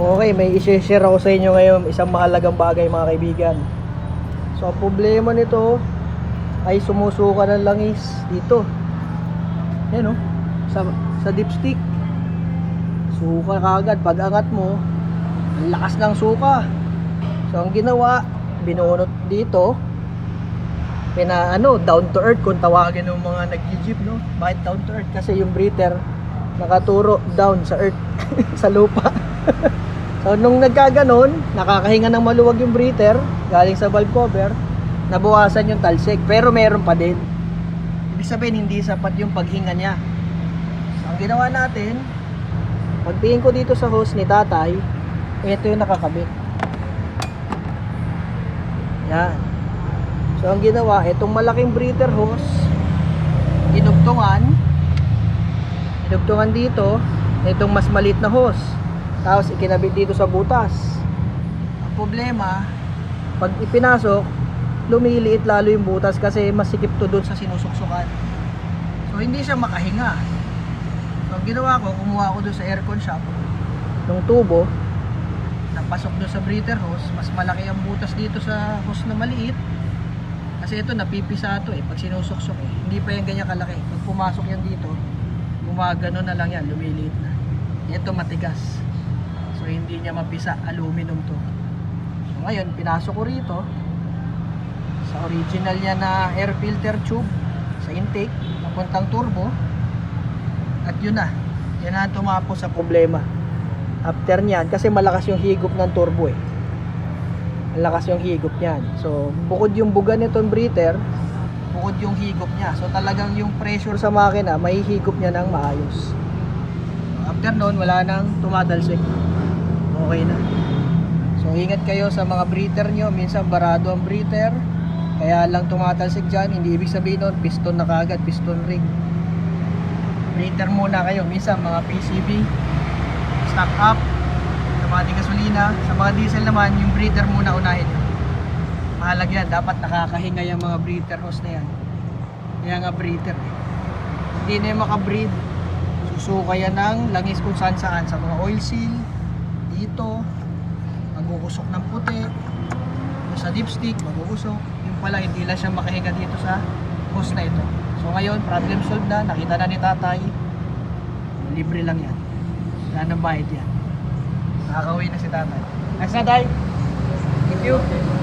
Okay, may isi-share ako sa inyo ngayon isang mahalagang bagay mga kaibigan. So, ang problema nito ay sumusuka ng langis dito. Yan oh, sa, sa dipstick. Suka kagad. Pag angat mo, ang lakas ng suka. So, ang ginawa, binunot dito. Pina, ano, down to earth kung tawagin ng mga nag-jeep, no? Bakit down to earth? Kasi yung breather, nakaturo down sa earth, sa lupa. so, nung nagkaganon, nakakahinga ng maluwag yung breather, galing sa valve cover, nabawasan yung talsik, pero meron pa din. Ibig sabihin, hindi sapat yung paghinga niya. So, ang ginawa natin, pagtingin ko dito sa hose ni tatay, ito yung nakakabit. Yan. So, ang ginawa, itong malaking breather hose, dinugtungan, dinugtungan dito, itong mas maliit na hose. Tapos, ikinabit dito sa butas. Ang problema, pag ipinasok, lumiliit lalo yung butas kasi masikip to doon sa sinusuksukan. So, hindi siya makahinga. So, ginawa ko, kumuha ko doon sa aircon shop ng tubo, napasok doon sa breather hose, mas malaki ang butas dito sa hose na maliit. Kasi ito napipisa to eh, pag sinusuksok eh. Hindi pa yan ganyan kalaki. Pag pumasok yan dito, gumagano na lang yan, lumiliit na. Ito matigas. So hindi niya mapisa, aluminum to. So ngayon, pinasok ko rito sa original niya na air filter tube sa intake, papuntang turbo. At yun na. Yan na tumapo sa problema. After niyan, kasi malakas yung higop ng turbo eh. Ang lakas yung higop niyan. So, bukod yung buga nitong breather, bukod yung higop niya. So, talagang yung pressure sa makina, may higop niya ng maayos. After nun, wala nang tumatalsik. Okay na. So, ingat kayo sa mga breather nyo. Minsan, barado ang breather. Kaya lang tumatalsik dyan. Hindi ibig sabihin nun, piston na kagad, piston ring. Breather muna kayo. Minsan, mga PCB, stock up, sa mga di gasolina, sa mga diesel naman, yung breather muna unahin. Mahalaga yan, dapat nakakahinga yung mga breather hose na yan. Kaya nga breather eh. Hindi na yung makabreathe. Susuka yan ng langis kung saan saan. Sa mga oil seal, dito, magugusok ng puti, sa dipstick, magugusok. Yung pala, hindi lang siya makahinga dito sa hose na ito. So ngayon, problem solved na. Nakita na ni tatay. Libre lang yan. Wala nang bayad yan. Nakakauwi na si tatay. Next na tayo. Thank you.